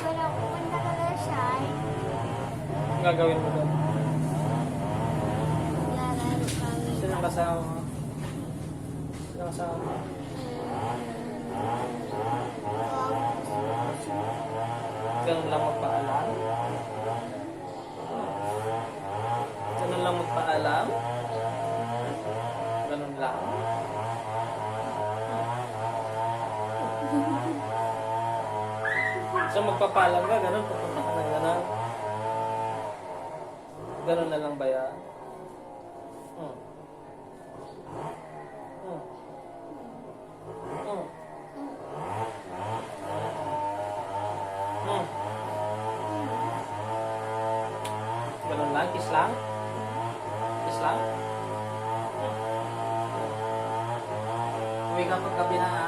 Wala pupunta ka na siya. Ang gagawin mo doon? Lalaro kami. Sino ang kasama mo? Sino ang kasama mo? Ganun lang magpaalam? Ganun lang magpaalam? So magpapaalam ka, ganun, pupunta ka na ganun. Ganun na lang ba yan? Hmm. Hmm. Hmm. Hmm. Hmm. Ka pag gabi na ha?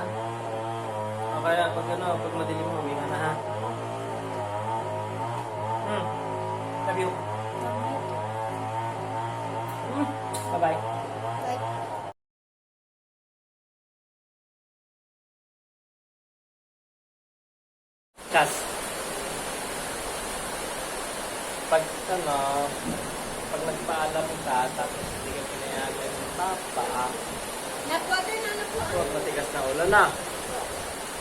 Kaya pag ano, pag madilim mo, uwi ka na ha? Hmm. Love you. Hmm. Bye-bye. Chas. Pag ano, pag nagpaalam ka, tapos hindi ka pinayagan ng papa, Nag-water na na po. huwag matigas na ulo na.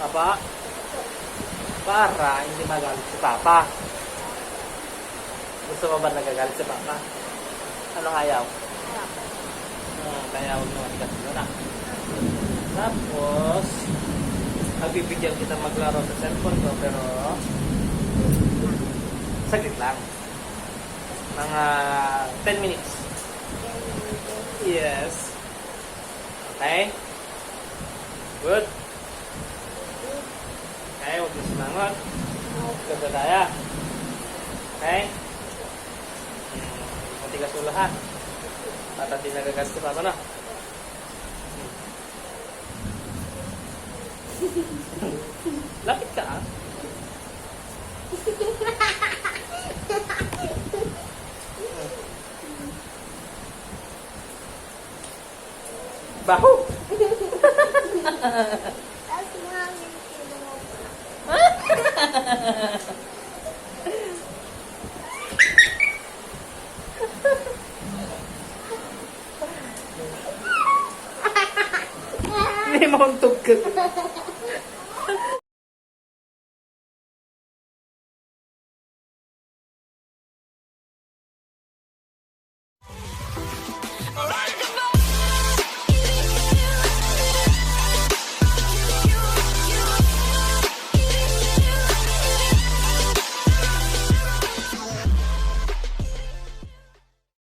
Papa, para hindi magalit si papa. Gusto mo ba nagagalit si papa? Anong ayaw? Hmm, kaya huwag mo matigas ulo na. Tapos, pagbibigyan kita maglaro sa cellphone ko, pero saglit lang. Mga 10 minutes. Yes. Okay? Good. Okay, huwag na sumangot. Ganda tayo. Okay? Hmm, Matigas ulo ha. At hindi nagagas si Papa na. Lapit ka ah. Baho! Tapos mga ngiti mo. Hindi mo huntog ka.